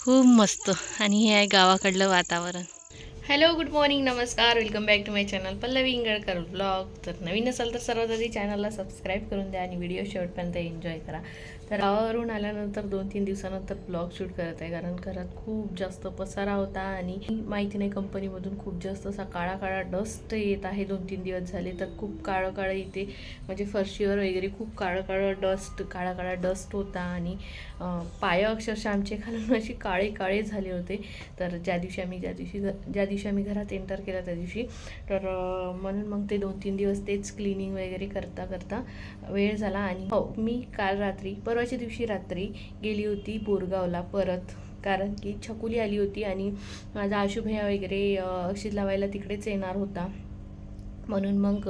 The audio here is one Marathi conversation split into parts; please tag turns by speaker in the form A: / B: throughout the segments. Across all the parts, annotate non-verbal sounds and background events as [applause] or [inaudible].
A: खूप मस्त. आणि हे आहे गावाकडलं वातावरण. हॅलो गुड मॉर्निंग नमस्कार. Welcome back to my channel Pallavi Ingalkar blog तर नवीन असाल तर सर्वात आधी चॅनलला सबस्क्राईब करून द्या आणि व्हिडिओ शेवटपर्यंत एन्जॉय करा. तर गावावरून आल्यानंतर दोन तीन दिवसानंतर ब्लॉग शूट करत आहे कारण घरात खूप जास्त पसारा होता आणि माहिती नाही कंपनीमधून खूप जास्त असा काळा काळा डस्ट येत आहे दोन तीन दिवस झाले तर खूप काळं काळं इथे म्हणजे फरशीवर वगैरे खूप काळं काळं डस्ट काळा काळा डस्ट होता आणि पाय अक्षरशः आमचे खालून अशी काळे काळे झाले होते. तर ज्या दिवशी आम्ही ज्या दिवशी ज्या दिवशी आम्ही घरात एंटर केला त्या दिवशी तर म्हणून मग ते दोन तीन दिवस तेच क्लिनिंग वगैरे करता करता वेळ झाला आणि हो मी काल रात्री परवाच्या दिवशी रात्री गेली होती बोरगावला परत. कारण की छकुली आली होती आणि माझा आशुभैया वगैरे अं, अक्षित लावायला तिकडेच येणार होता. म्हणून मग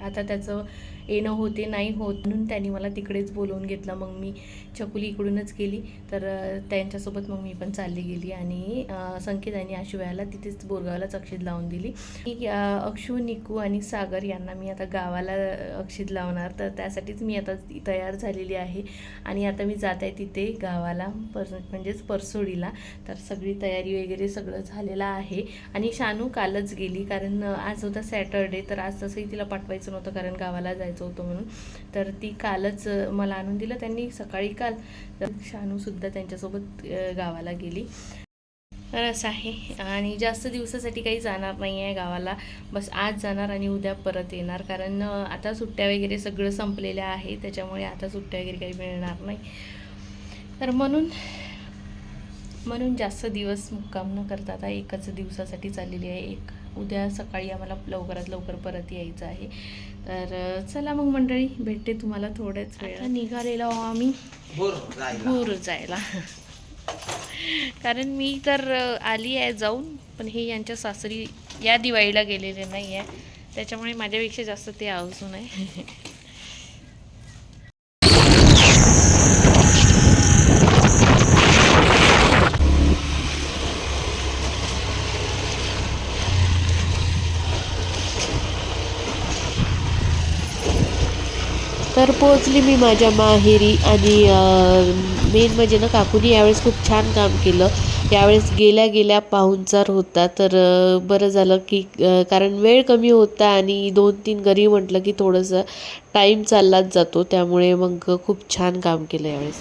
A: आता त्याचं येणं होते नाही होत म्हणून त्यांनी मला तिकडेच बोलवून घेतलं. मग मी छकुली इकडूनच गेली. तर त्यांच्यासोबत मग मी पण चालली गेली आणि संकेत आणि आशुव्याला तिथेच बोरगावलाच अक्षित लावून दिली. की, अक्षू निकू आणि सागर यांना मी आता गावाला अक्षित लावणार. तर त्यासाठीच मी आता तयार झालेली आहे. आणि आता मी जात आहे तिथे गावाला पर म्हणजेच परसोडीला. तर सगळी तयारी वगैरे सगळं झालेलं आहे. आणि शानू कालच गेली कारण आज होता सॅटरडे. तर आज तसंही तिला पाठवायचं नव्हतं कारण गावाला जायचं होतं म्हणून. तर ती कालच मला आणून दिलं. त्यांनी सकाळी काल तर शानूसुद्धा त्यांच्यासोबत गावाला गेली. तर असं आहे. आणि जास्त दिवसासाठी काही जाणार नाही आहे गावाला. बस आज जाणार आणि उद्या परत येणार. कारण आता सुट्ट्या वगैरे सगळं संपलेल्या आहे. त्याच्यामुळे आता सुट्ट्या वगैरे काही मिळणार नाही. तर म्हणून म्हणून जास्त दिवस मुक्काम न करता आता एकच दिवसासाठी चाललेली आहे. एक उद्या सकाळी आम्हाला लवकरात लवकर परत यायचं आहे. तर चला मग मंडळी भेटते तुम्हाला थोड्याच वेळ निघालेलो आहो आम्ही. भूर जायला. कारण मी तर आली आहे जाऊन पण हे यांच्या सासरी या दिवाळीला गेलेले नाही आहे त्याच्यामुळे माझ्यापेक्षा जास्त ते अजून आहे.
B: तर पोहोचली मी माझ्या माहेरी आणि मेन म्हणजे ना काकूनी यावेळेस खूप छान काम केलं. यावेळेस गेल्या गेल्या पाहुणचार होता. तर बरं झालं की कारण वेळ कमी होता आणि दोन तीन घरी म्हटलं की थोडंसं टाईम चाललाच जातो. त्यामुळे मग खूप छान काम केलं यावेळेस.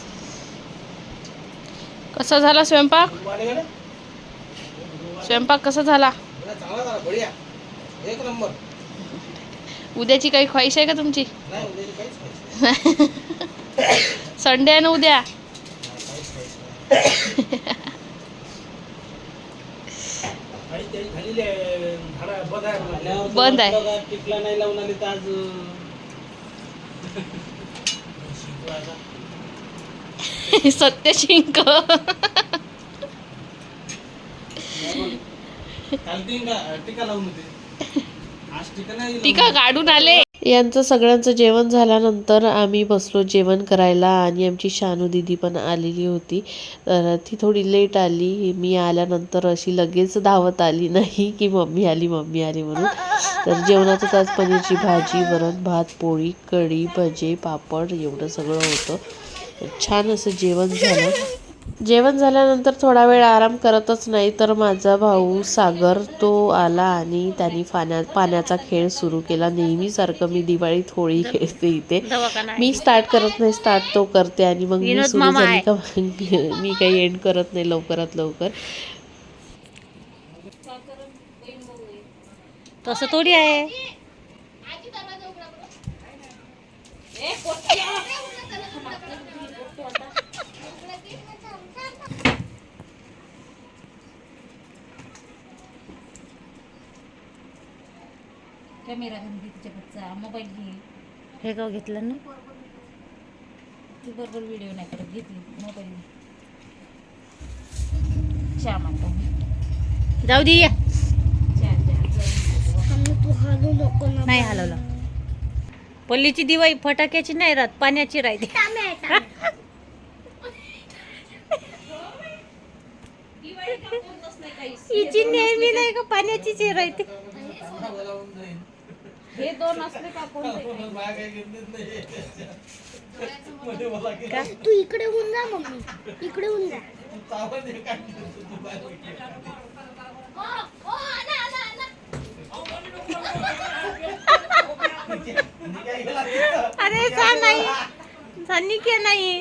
A: कसा झाला स्वयंपाक? स्वयंपाक कसा झाला?
C: चांगला झाला. बढिया. एक नंबर.
A: उद्याची काही ख्वाहिश आहे का तुमची? [laughs] संडे आहे ना उद्या?
C: बंद आहे.
A: बंद आहे.
C: टिकला नाही लावून आले तर आज
A: सत्य शिंक
C: टिका लावून होते. [laughs] टीका
A: काढून आले.
B: यांचं सगळ्यांचं जेवण झाल्यानंतर आम्ही बसलो जेवण करायला आणि आमची शानू दिदी पण आलेली होती. तर ती थोडी लेट आली. मी आल्यानंतर अशी लगेच धावत आली नाही की मम्मी आली मम्मी आली म्हणून. तर जेवणाचं आज पनीरची भाजी वरण भात पोळी कढी भजे पापड एवढं सगळं होतं. छान असं जेवण झालं. जेवण झाल्यानंतर थोडा वेळ आराम करतच नाही तर माझा भाऊ सागर तो आला आणि त्यांनी पाण्या पाण्याचा खेळ सुरू केला. नेहमीसारखं मी दिवाळीत होळी खेळते इथे. मी स्टार्ट करत नाही स्टार्ट तो करते आणि मग मी सुरू झाली का मग मी काही एंड करत नाही लवकरात लवकर.
A: तसं थोडी आहे.
D: कॅमेरा घेऊन घे तिच्याकडचा मोबाईल घे.
A: हे गाव घेतलं ना?
D: ती बरोबर व्हिडिओ नाही करत घेतली मोबाईल चहा मागता
A: जाऊ दे या. नाही हलवलं. पल्लीची दिवाळी फटाक्याची नाही राहत पाण्याची राहते. हिची नेहमी नाही का पाण्याचीच राहते?
D: हे दोन असले का कोण
E: तू इकडे होऊन जा मम्मी. इकडे होऊन जा. [laughs]
A: अरे का नाही. की नाही.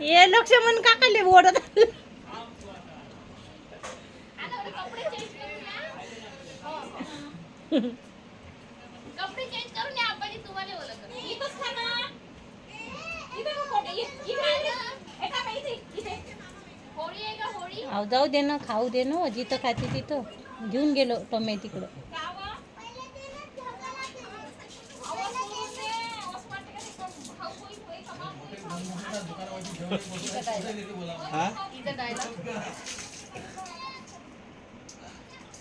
A: हे लक्ष्मण काकाले ओढत.
E: कपडे चेंज करून या आपण तुम्हाला बोलत इथंच
D: जाऊ दे ना खाऊ दे ना. जिथं खाते तिथं. घेऊन गेलो टोमॅ तिकडं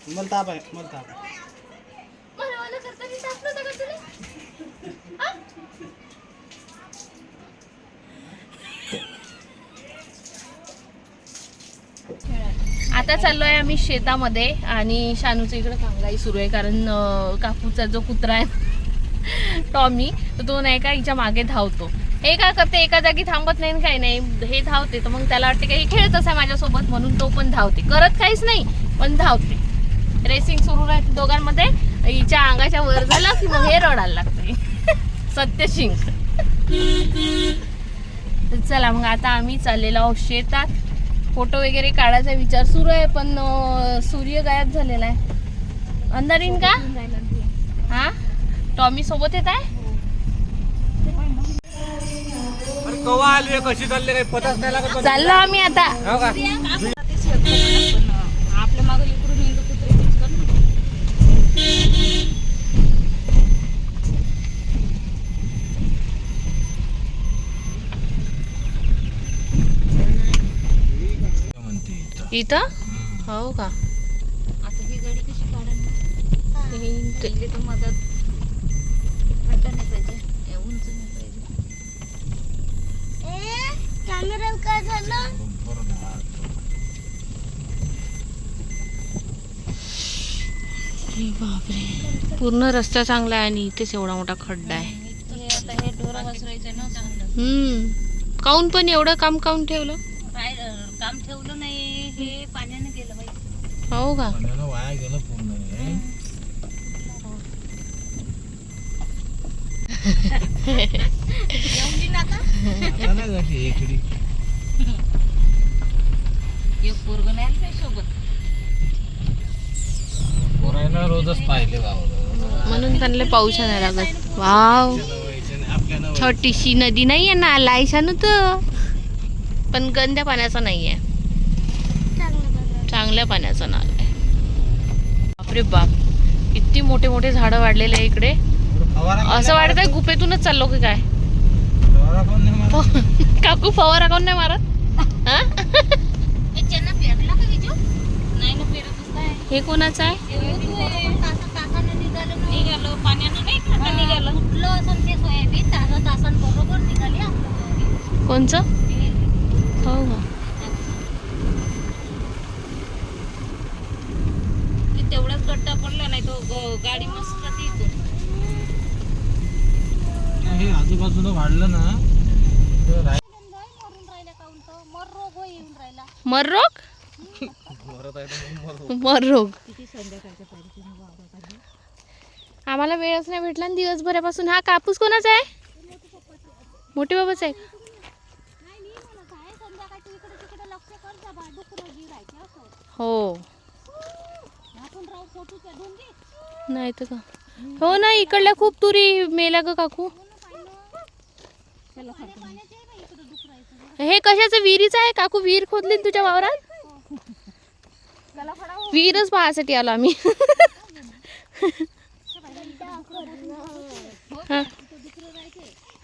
C: मला ताप आहे मला ताप. आहे.
E: मला ताप
A: आम्ही शेतामध्ये आणि शानूचं इकडं कांगाई सुरू आहे कारण अं, काकूचा जो कुत्रा आहे टॉमी तो नाही का हिच्या मागे धावतो. हे काय करते? एका जागी थांबत नाही काही नाही. हे धावते तर मग त्याला वाटते काही खेळतच आहे माझ्यासोबत म्हणून तो पण धावते. करत काहीच नाही पण धावते. रेसिंग सुरू राहते दोघांमध्ये. हिच्या अंगाच्या वर झाला की मग हे रडायला लागते. [laughs] सत्यशिंग चला मग आता आम्ही चाललेलो आहोत शेतात. फोटो वगैरे काढायचा विचार सुरू आहे पण सूर्य गायब झालेला आहे. अंधारीन का? हा? टॉमी सोबत येत आहे?
C: कवा आली कशी चालली काही पताच नाही लागत पण.
A: चाललो आम्ही आता
C: हो का
D: आपल्या मागं इकडून हिंदू कुत्रे दिसतात ना.
A: इथं हो का
D: आता ही गाडी कशी काढणार पहिले तर मदत खड्डा नाही पाहिजे हे उंच नाही पाहिजे
E: कॅमेरा काय झालं
A: बापरे. पूर्ण रस्ता चांगला आहे आणि इथेच एवढा मोठा खड्डा आहे. हम्म. काऊन पण एवढं काम काऊन ठेवलं?
D: काम ठेवलं नाही हे पाण्याने गेलं बाई
A: हो का
C: वाया गेलं पूर्ण. हे. [laughs] आता इकडे.
D: एक पोरग नाही आलं सोबत.
C: पोरांना रोजच पाहिले
A: म्हणून त्यांना पाऊस नाही लागत. वाव. छोटीशी नदी नाही आहे ना लायशानू तर पण गंद्या पाण्याचा नाही आहे. चांगल्या पाण्याचा नाल आहे. बापरे बाप. किती मोठे मोठे झाडं वाढलेले आहे इकडे. असं वाटतंय गुफेतूनच चाललो की काय
C: फवारा कोण नाही मारत? [laughs]
A: काकू फवारा काऊन नाही मारत? हा? हे कोणाचं आहे?
D: निघालं पाण्यानं नाही निघालं. कुठलं असं ते सोयाबीन तासन तासन बरोबर निघाली आपलं
A: कोणचं? हो.
D: तेवढाच गड्डा पडला नाही तो गाडी मस्त
C: आजूबाजूला वाढलं ना
A: मर रोग?
C: मर
A: रोग? आम्हाला वेळच नाही भेटला ना दिवसभरापासून. हा कापूस कोणाचा आहे? मोठे बाबाच आहे. का? हो. नाही तर का? हो ना इकडल्या खूप तुरी मेल्या ग काकू. हे कशाचं विहिरीचं आहे? काकू विहीर खोदली तुझ्या वावरात? विहीरच पाहायसाठी आलो आम्ही.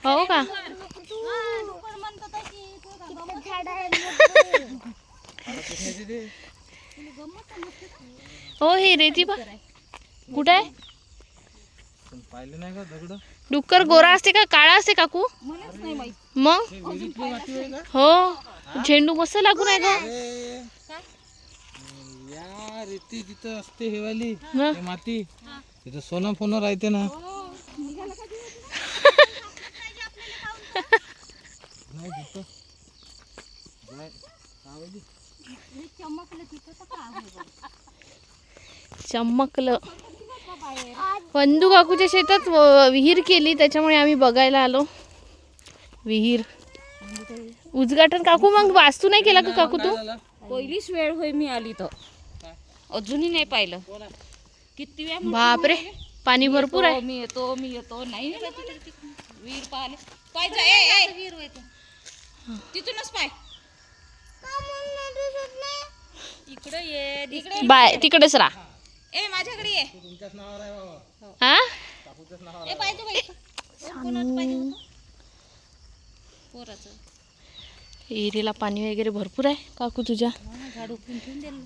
A: हो. का? हो हे रेती बा कुठं आहे? डुक्कर गोरा असते का काळा असते काकू? मग? हो झेंडू मस्त लागून आहे का
C: या माती. तिथं सोनं फोन राहते ना.
D: चमकलं.
A: वंदू काकूच्या शेतात विहीर केली त्याच्यामुळे आम्ही बघायला आलो. विहीर. उद्घाटन काकू मग वास्तू नाही केला का काकू तू?
D: पहिलीच वेळ होय मी आली तर. अजूनही नाही पाहिलं. किती वेळा
A: बापरे पाणी भरपूर आहे.
D: मी येतो मी येतो. नाही. विहीर पाहिले पाहिजे ए, ए. विहीर तिथूनच पाय. इकडे ये
A: तिकडेच राहा.
D: ए माझ्याकडे ये.
A: हा?
D: ए पाहिजे बाई. कोणाचं पाहिजे होतं? पोराचं.
A: विहिरीला पाणी वगैरे भरपूर आहे काकू तुझ्या.
D: झाड ठेवून दिलं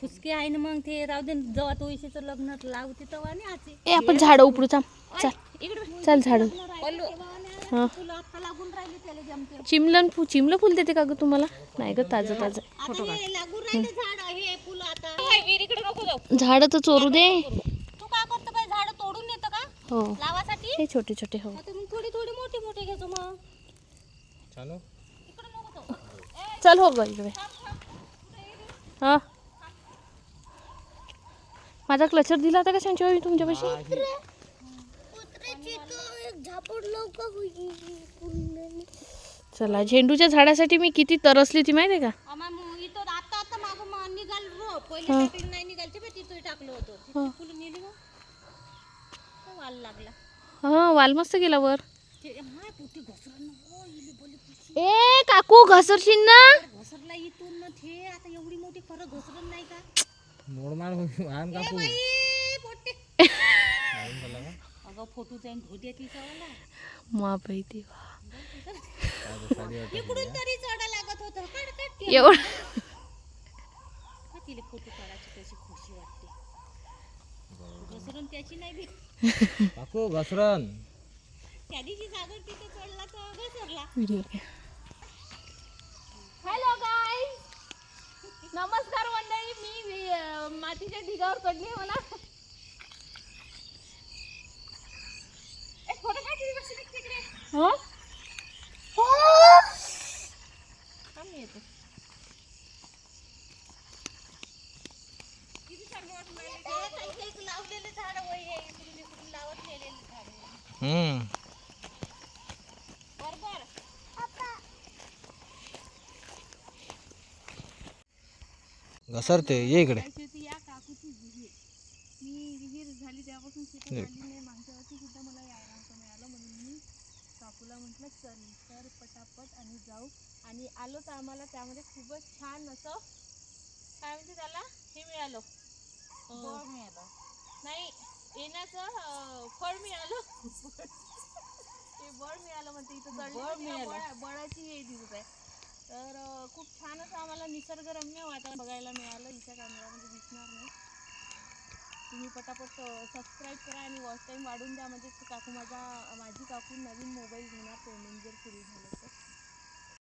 D: फुसके आहे ना मग ते राहू दे जेव्हा तो इशीचं लग्न लावते तेव्हा नाही आचे
A: ए आपण झाडं उपडू थांब. चल.
D: इकडे
A: चल झाडं.
D: पल्लू.
A: हा.
D: तुला आता लागून राहिले त्याला जमते.
A: चिमलन फू चिमलं फुल देते का ग तुम्हाला? नाही ग ताजं ताजं.
D: फोटो लागून राहिले झाड.
A: झाडं तर चोरू दे.
D: तू काय करतो बाई झाड तोडून येतं का?
A: हो.
D: लावासाठी?
A: हे छोटे छोटे हो.
D: आता मग थोडी थोडी मोठी मोठी घेतो मग.
C: चालू?
D: इकडे नको जाऊ
A: चल हो ग इकडे. हा. माझा क्लचर दिला होता का मी तुमच्यापाशी चला झेंडूच्या झाडासाठी मी किती तरसली ती माहिती आहे का?
D: आम्हा मग इथं आता आता मागं मग निघाल रो. पहिले starting नाही होतं. तिथं फुलं नेली मग तो वाल लागला.
A: हा वाल मस्त गेला वर.
D: ते
A: ए काकू घसरशील ना?
D: घसरला इथून ना ते आता एवढी मोठी खरं घसरण नाही का?
C: मोडमाड आण काकू.
D: अगं फोटो जाईन धोट्या
A: माबाई देवा.
D: इकडून तरी चढा लागत होतं. कड
A: एवढं.
D: तिला फोटो काढायची घसरण त्याची नाही बी
C: काकू घसरण.
D: त्या दिवशी सागर तिथे चढला तर घसरला.
E: हॅलो गाय नमस्कार मंडळी. मी वि- अं, मातीच्या ढिगावर चढली आहे मला. ए, फोटो काढ तिकडे, तिकडे.
A: हो
E: थांब मी येते.
D: लावलेले झाड वय हे इकडून इकडून लावत नेलेले झाड
C: हम्म
D: बरोबर
C: घसरते ये इकडे
E: शेवटी या काकूची विहीर मी विहीर झाली तेव्हापासून शेतात आली नाही मागच्या वर्षी सुद्धा मला यायला नव्हतं मिळालं म्हणून मी काकूला म्हटलं चल तर पटापट आणि जाऊ आणि आलो तर आम्हाला त्यामध्ये खूपच छान असं काय म्हणते त्याला हे मिळालं. अं, नाही. येण्याचं फळ मिळालं. ते बळ मिळालं म्हणते इथं चढली बळ बळाची हे दिसत आहे. तर खूप छान असं आम्हाला निसर्गरम्य वातावरण बघायला मिळालं. हिच्या कॅमेरामध्ये दिसणार नाही. तुम्ही पटापट सबस्क्राईब करा आणि वॉच टाईम वाढून द्या. म्हणजे काकू माझा माझी काकू नवीन मोबाईल घेणार. पेमेंट जर सुरू झालं तर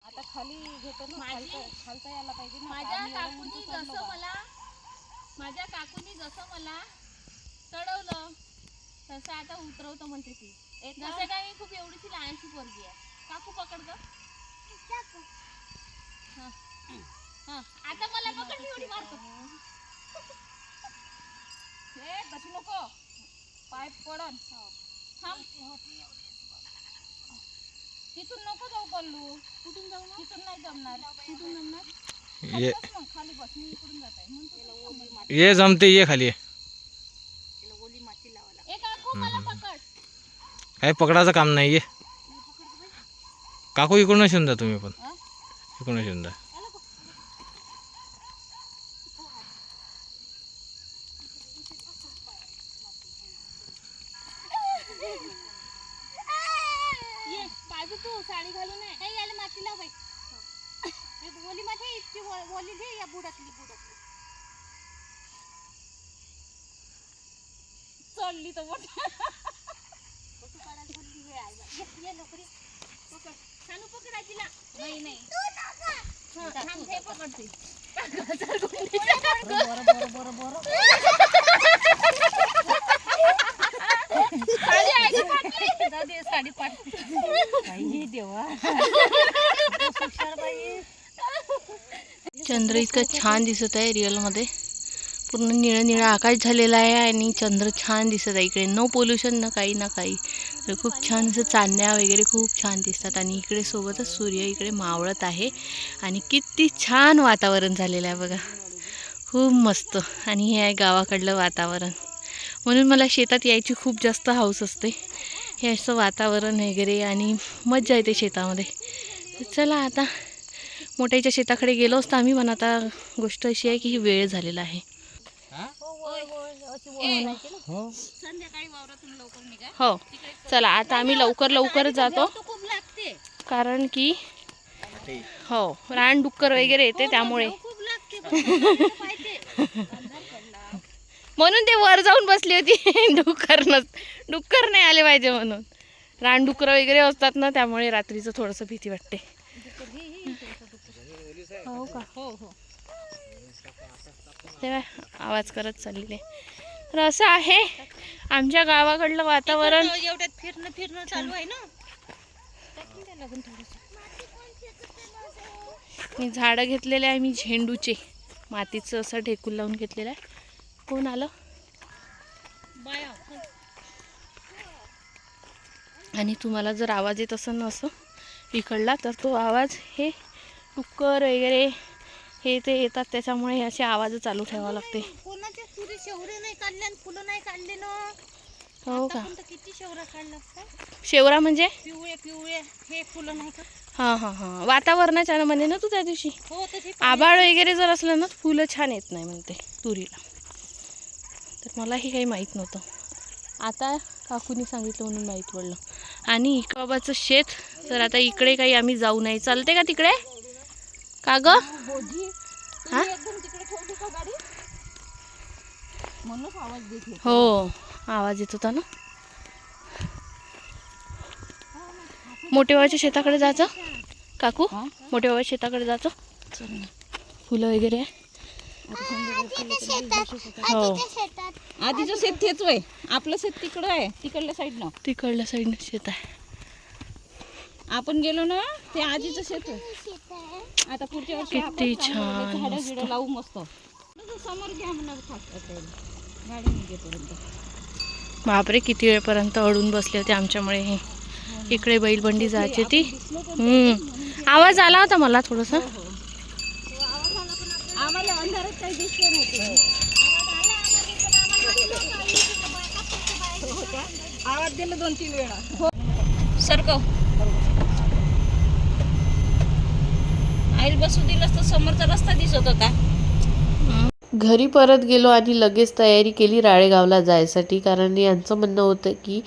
D: आता खाली घेतो खालता यायला पाहिजे
E: माझ्या काकूनी जसं. मला माझ्या काकूनी जसं मला चढवलं तसं आता उतरवतं म्हणते ती. जसं काय मी खूप एवढीशी लहानशी पोरगी आहे. काकू पकड ग? हा. हा. आता मला पकड मी उडी मारतो. [laughs]
D: ए तशी नको. पाय पडन.
E: थांब.
D: तिथून नको जाऊ पल्लू. कुठून जाऊ ना तिथून नाही जमणार. कुठून जमणार?
C: ये
D: खाली बस. मी इकडून जात. आहे म्हणतो
C: ये जमते ये खाली. काही पकडायचं काम नाही ये काकू इकडूनच येऊन जा तुम्ही पण. इकडूनच येऊन जा.
E: आहे चढली तर मोठा
D: फोटो काढायला बोलली वेळ आहे बा. ये- ये लवकर ये. पकड
E: चालू पकडाय तिला.
D: नाही नाही.
E: हा, थांब हे पकडते.
D: बरं बरं बरं बरं
E: साडी आहे का फाटली?
D: जाऊ दे साडी पाठ बाई देवा. हुशार बाई.
A: चंद्र इतकं छान दिसत आहे रिअलमध्ये पूर्ण निळं निळं आकाश झालेलं आहे आणि चंद्र छान दिसत आहे इकडे. नो पोल्युशन ना काही ना काही. तर खूप छान असं चांदण्या वगैरे खूप छान दिसतात. आणि इकडे सोबतच सूर्य इकडे मावळत आहे. आणि किती छान वातावरण झालेलं आहे बघा. खूप मस्त. आणि हे आहे गावाकडलं वातावरण. म्हणून मला शेतात यायची खूप जास्त हौस असते. हे असं वातावरण वगैरे आणि मज्जा येते शेतामध्ये. चला आता मोठ्याच्या शेताकडे गेलो असतो आम्ही पण आता गोष्ट अशी आहे की ही वेळ झालेला आहे.
D: संध्याकाळी वावरातून लवकर निघा.
A: हो. चला आता आम्ही लवकर लवकर जातो.
D: खूप लागते.
A: कारण की हो. रानडुक्कर वगैरे येते त्यामुळे.
D: खूप लागते. पाहिजे
A: म्हणून ते वर जाऊन बसली होती. [laughs] डुक्कर नस डुक्कर नाही आले पाहिजे म्हणून. रानडुक्कर वगैरे असतात ना त्यामुळे रात्रीचं थोडंसं भीती वाटते. हो का?
D: हो हो.
A: तेव्हा आवाज करत चाललेले तर असं आहे. आमच्या गावाकडलं वातावरण.
D: एवढ्यात फिरणं फिरणं चालू आहे ना.
A: मी झाडं घेतलेले आहे मी झेंडूचे. मातीचं असं ढेकूल लावून घेतलेलं आहे. कोण आलं?
D: बाया.
A: आणि तुम्हाला जर आवाज येत असेल ना असं इकडला तर तो आवाज हे डुक्कर वगैरे हे ते येतात त्याच्यामुळे असे आवाज चालू ठेवावं लागते.
D: शेवरे नाही काढले आणि फुलं नाही काढले ना
A: हो का
D: आतापर्यंत किती शेवरा काढला असता
A: शेवरा म्हणजे
D: पिवळे पिवळे हे फुलं नाही का
A: हां हां हां वातावरणाच्या म्हणे ना तू त्या दिवशी
D: हो तर ते
A: आबाळ वगैरे जर असलं ना फुलं छान येत नाही म्हणते तुरीला तर मलाही काही माहीत नव्हतं आता काकूनी सांगितलं म्हणून माहीत पडलं आणि इकाबाचं शेत तर आता इकडे काही आम्ही जाऊ नाही चालते का तिकडे का ग हा
D: एकदम तिकडे ठेवली का गाडी म्हणूनच आवाज देत होते.
A: हो आवाज येत होता ना? मोठे बाबाच्या शेताकडे जायचं? काकू मोठे बाबाच्या शेताकडे जायचं? फुलं वगैरे? आहे हो.
D: आधीचं शेत तेच आहे आपलं शेत तिकडं आहे तिकडल्या साईडनं.
A: तिकडल्या साईडनं शेत आहे.
D: आपण गेलो ना ते आधीचं शेत आहे. आता पुढच्या वर्षी
A: किती छान
D: झाडं लावू मस्त. समोर घ्या म्हणा
A: बापरे किती वेळपर्यंत अडून बसले होते आमच्यामुळे हे. इकडे बैलबंडी जायची ती हम्म. आवाज आला होता मला थोडस.
D: आवाज दिला दोन तीन वेळा सरकव. आईल बसू दिलंस तर समोरचा रस्ता दिसत होता.
B: घरी परत गेलो आणि लगेच तयारी केली राळेगावला जायसाठी. कारण यांचं म्हणणं होतं की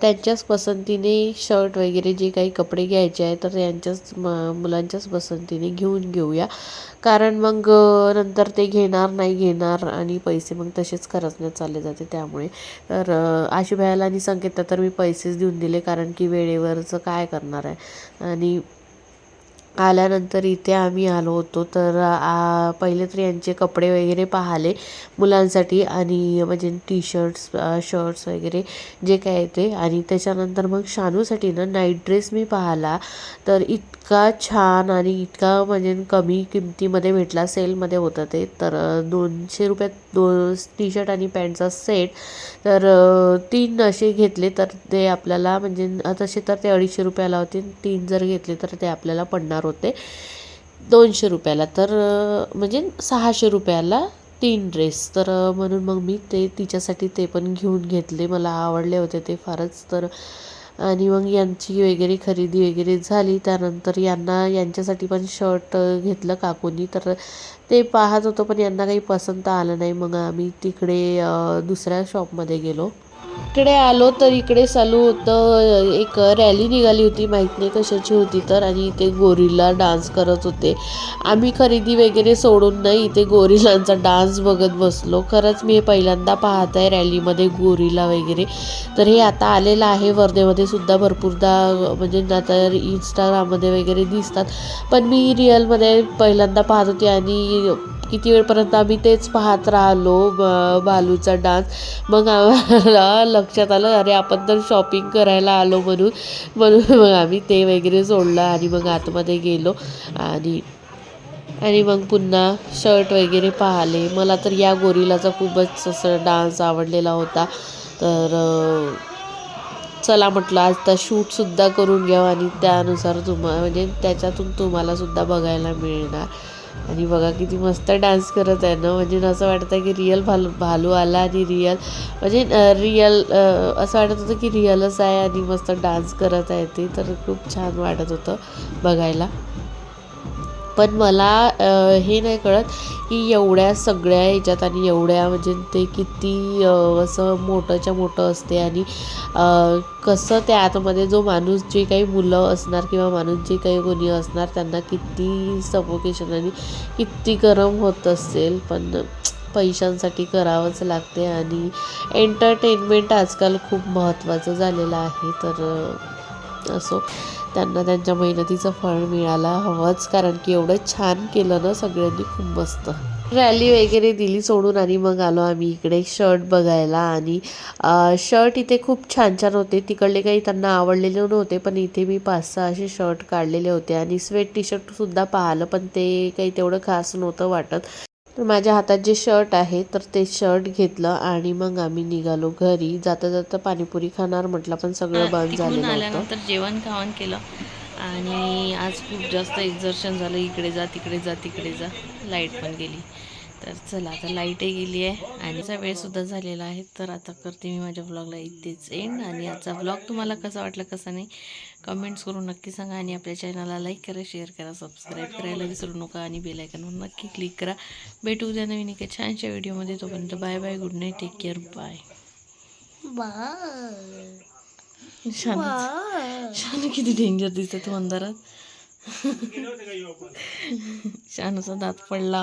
B: त्यांच्याच पसंतीने शर्ट वगैरे जे काही कपडे घ्यायचे आहे तर यांच्याच म मुलांच्याच पसंतीने घेऊन घेऊया. कारण मग नंतर ते घेणार नाही घेणार आणि पैसे मग तसेच खरचण्यात चालले जाते त्यामुळे. तर अ, आणि संकेतला तर मी पैसेच देऊन दिले कारण की वेळेवरचं काय करणार आहे? आणि आल्यानंतर इथे आम्ही आलो होतो. तर आ, पहिले तर यांचे कपडे वगैरे पाहिले मुलांसाठी आणि म्हणजे टी शर्ट्स शर्ट्स वगैरे जे काय आहे ते. आणि त्याच्यानंतर मग शानूसाठी ना नाईट ड्रेस मी पाहिला. तर इतका छान आणि इतका म्हणजे कमी किमतीमध्ये भेटला. सेलमध्ये होतं ते. तर दोनशे रुपयात दोन टी शर्ट आणि पॅन्टचा सेट तर तीन असे घेतले तर ते आपल्याला म्हणजे तसे तर ते अडीचशे रुपयाला होते. तीन जर घेतले तर ते आपल्याला पडणार होते. दोनशे रुपयाला. तर म्हणजे सहाशे रुपयाला तीन ड्रेस तर म्हणून मग मी ते तिच्यासाठी ते पण घेऊन घेतले. मला आवडले होते ते फारच. तर आणि मग यांची वगैरे खरेदी वगैरे झाली. त्यानंतर यांना यांच्यासाठी पण शर्ट घेतलं काकूनी. तर ते पाहत होतो पण यांना काही पसंत आलं नाही. मग आम्ही तिकडे दुसऱ्या शॉपमध्ये गेलो. इकडे आलो तर इकडे चालू होतं. एक रॅली निघाली होती माहीत नाही कशाची होती तर. आणि इथे गोरिल्ला डान्स करत होते. आम्ही खरेदी वगैरे सोडून नाही इथे गोरिलांचा डान्स बघत बसलो. खरंच मी हे पहिल्यांदा पाहत आहे रॅलीमध्ये गोरिला वगैरे. तर हे आता आलेलं आहे. वर्धेमध्ये सुद्धा भरपूरदा म्हणजे आता इंस्टाग्राममध्ये वगैरे दिसतात. पण मी रिअलमध्ये पहिल्यांदा पाहत होती आणि किती वेळपर्यंत आम्ही तेच पाहत राहिलो ब- बालूचा डान्स. मग आम्हाला [laughs] लक्षात आलं अरे आपण तर शॉपिंग करायला आलो म्हणून. म्हणून मग आम्ही ते वगैरे सोडलं आणि मग आतमध्ये गेलो. आणि आणि मग पुन्हा शर्ट वगैरे पाहिले. मला तर या गोरिलाचा खूपच असं डान्स आवडलेला होता. तर चला म्हटलं आज तर शूटसुद्धा करून घ्यावं आणि त्यानुसार तुम्हा म्हणजे त्याच्यातून तुम्हालासुद्धा बघायला मिळणार. आणि बघा किती मस्त डान्स करत आहे ना. म्हणजे असं वाटतं आहे की रिअल भालू भालू आला आणि रिअल म्हणजे रिअल असं वाटत होतं की रिअलच आहे आणि मस्त डान्स करत आहे ते. तर खूप छान वाटत होतं बघायला. पण मला हे नाही कळत की एवढ्या सगळ्या ह्याच्यात आणि एवढ्या म्हणजे ते किती असं मोठंच्या मोठं असते आणि कसं त्या आतमध्ये जो माणूस जे काही मुलं असणार किंवा माणूस जे काही कोणी असणार त्यांना किती सफोकेशन आणि किती गरम होत असेल. पण पैशांसाठी करावंच लागते आणि एंटरटेनमेंट आजकाल खूप महत्त्वाचं झालेलं आहे. तर अ, असो. त्यांना त्यांच्या मेहनतीचं फळ मिळायला हवंच कारण की एवढं छान केलं ना सगळ्यांनी खूप मस्त. रॅली वगैरे दिली सोडून आणि मग आलो आम्ही इकडे शर्ट बघायला आणि शर्ट इथे खूप छान छान होते. तिकडले काही त्यांना आवडलेले नव्हते पण इथे मी पाच सहा असे शर्ट काढलेले होते आणि स्वेट टी शर्टसुद्धा पाहिलं पण ते काही तेवढं खास नव्हतं वाटत. तर माझ्या हातात जे शर्ट आहे तर ते शर्ट घेतलं आणि मग आम्ही निघालो घरी. जाता जाता पाणीपुरी खाणार म्हटलं पण सगळं बंद होतं.
A: आल्यानंतर जेवण खावण केलं. आणि आज खूप जास्त एक्झर्शन झालं. इकडे जा तिकडे जा तिकडे जा. लाइट पण गेली. तर चला आता लाईटही गेली आहे आणि वेळसुद्धा झालेला आहे. तर आता करते मी माझ्या ब्लॉगला इथेच एंड आणि आजचा ब्लॉग तुम्हाला कसा वाटला कसा नाही कमेंट्स करून नक्की सांगा आणि आपल्या चॅनलला लाईक करा शेअर करा सबस्क्राईब करायला विसरू नका आणि बेल आयकॉनवर नक्की क्लिक करा. भेटू उद्या नवीन एका छानशा व्हिडिओमध्ये तोपर्यंत bye bye good night take care bye Shanu Shanu किती डेंजर दिसते तू अंधारात शानूचा दात पडला.